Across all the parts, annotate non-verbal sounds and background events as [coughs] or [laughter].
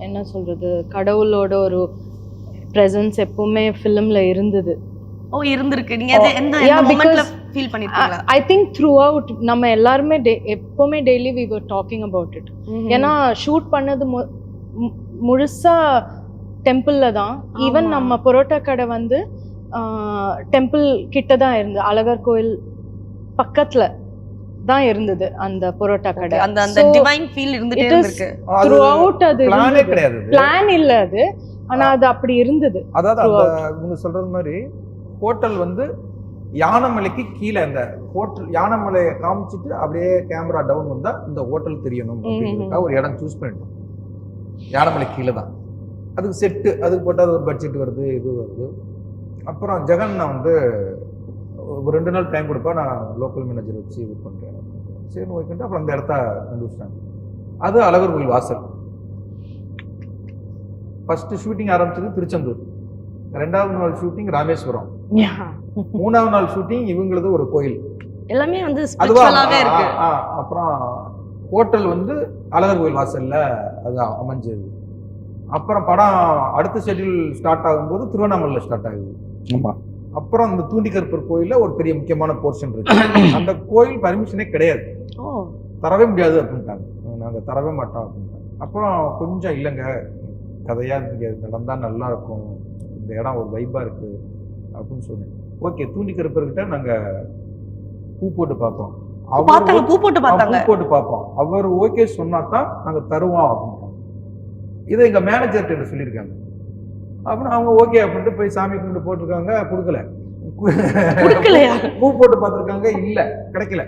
என்ன சொல்றது கடவுளோட ஒரு ப்ரெசன்ஸ் எப்பவுமே ஃபிலிம்ல இருந்தது. ஓ இருந்திருக்கு. நீங்க எது- எந்த Yeah, மொமெண்ட்ல ஃபீல் பண்ணிருக்கீங்களா? ஐ திங்க் த்ரூ அவுட் நம்ம எல்லாருமே எப்பவுமே daily we are talking about it ஏன்னா ஷூட் பண்ணது முழுசா டெம்பிள்ல தான். ஈவன். நம்ம பரோட்டா கடை வந்து டெம்பிள் கிட்ட தான் இருந்து அழகர் கோயில் பக்கத்துல. தான் இருந்தது அந்த பரோட்டா கடை. அந்த அந்த டிவைன் ஃபீல் இருந்துட்டே இருந்திருக்கு. த்ரூ அவுட் அது பிளானே கிடையாது அது. பிளான் இல்ல அது. ஆனா அது அப்படி இருந்தது அதாவது. இவங்க சொல்றது மாதிரி ஹோட்டல் வந்து யானைமலைக்கு கீழே அந்த ஹோட்டல் யானைமலையை காமிச்சிட்டு அப்படியே கேமரா டவுன் வந்தா இந்த ஹோட்டல் தெரியணும் அப்படிங்கிறதுக்காக ஒரு இடம் சூஸ் பண்ணிட்டோம். யானைமலை கீழே தான். அதுக்கு செட்டு அதுக்கு போட்டால் ஒரு பட்ஜெட் வருது இது வருது. அப்புறம் ஜெகன் நான் வந்து ஒரு ரெண்டு நாள் டைம் கொடுப்பா நான் லோக்கல் மேனேஜர் வச்சு இது பண்ணுறேன் சரி ஓகேன்ட்டு அப்புறம் அந்த இடத்த கண்டுபிடிச்சிட்டாங்க. அது அழகர் கோயில் வாசல். ஃபர்ஸ்ட் ஷூட்டிங் ஆரம்பிச்சது திருச்செந்தூர். ரெண்டாவது நாள் ஷூட்டிங் ராமேஸ்வரம். மூணாவது நாள் ஷூட்டிங் இவங்களது ஒரு கோயில். எல்லாமே வந்து அதுவா? ஸ்பிரிச்சுவலாவே இருக்கு. அப்புறம் ஹோட்டல் வந்து அழகர் கோயில் வாசல்ல அது அமைஞ்சது. அப்புறம் படம் அடுத்த ஷெட்யூல் ஸ்டார்ட் ஆகும்போது திருவண்ணாமலையில் ஸ்டார்ட் ஆகுது. ஆமா. அப்புறம் அந்த தூண்டிக்கருப்பர் கோயில்ல ஒரு பெரிய முக்கியமான போர்ஷன் இருக்கு. [coughs] அந்த கோயில் பர்மிஷனே கிடையாது. தரவே முடியாது அப்படின்ட்டாங்க. நாங்க தரவே மாட்டோம் அப்படின்ட்டாங்க. அப்புறம் கொஞ்சம் இல்லைங்க. கதையா தெரியாது நடந்தா நல்லா இருக்கும். இந்த இடம் ஒரு வைபா இருக்கு அப்படின்னு சொன்னேன். ஓகே தூண்டி கருப்பர்கிட்ட நாங்க பூ போட்டு பார்ப்போம் அவர் பூ போட்டு பார்த்தாங்க? பூ போட்டு பார்ப்போம். அவர் ஓகே சொன்னா தான் நாங்க தருவோம் அப்படின்ட்டாங்க. இதை எங்க மேனேஜர்கிட்ட சொல்லியிருக்காங்க. அப்புறம் அவங்க ஓகே அப்படின்ட்டு போய் சாமி கும்பிட்டு போட்டிருக்காங்க. கொடுக்கல? பூ போட்டு பார்த்துருக்காங்க. இல்ல கிடைக்கல.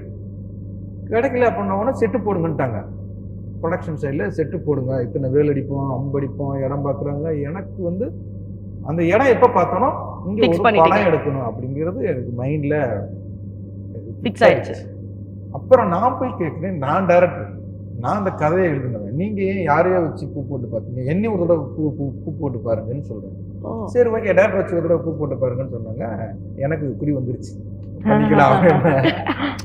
கிடைக்கல அப்படின்ன உடனே செட்டு போடுங்கன்ட்டாங்க. ப்ரொடக்ஷன் சைடில் செட்டு போடுங்க. இத்தனை வேல் அடிப்போம் அம்படிப்போம் இடம் பார்க்குறாங்க. எனக்கு வந்து அந்த இடம் எப்போ பார்த்தோனோ இங்கே ஒரு. படம் எடுக்கணும் அப்படிங்கிறது எனக்கு மைண்டில் Fix ஆயிடுச்சு. அப்புறம் நான் போய் கேட்குறேன். நான் டைரக்டர் நான் அந்த கதையை எழுதினவன் நீங்க ஏன் யாரையோ வச்சு பூ போட்டு பார்த்தீங்க? என்னையும் ஒரு தடவை பூ பூ பூ போட்டு பாருங்கன்னு சொல்றேன். சரி ஓகே டேரக்டர் வச்சு ஒரு தடவை பூ போட்டு பாருங்கன்னு சொன்னாங்க. எனக்கு குறி வந்துருச்சு. பண்ணிக்கலாம் [laughs]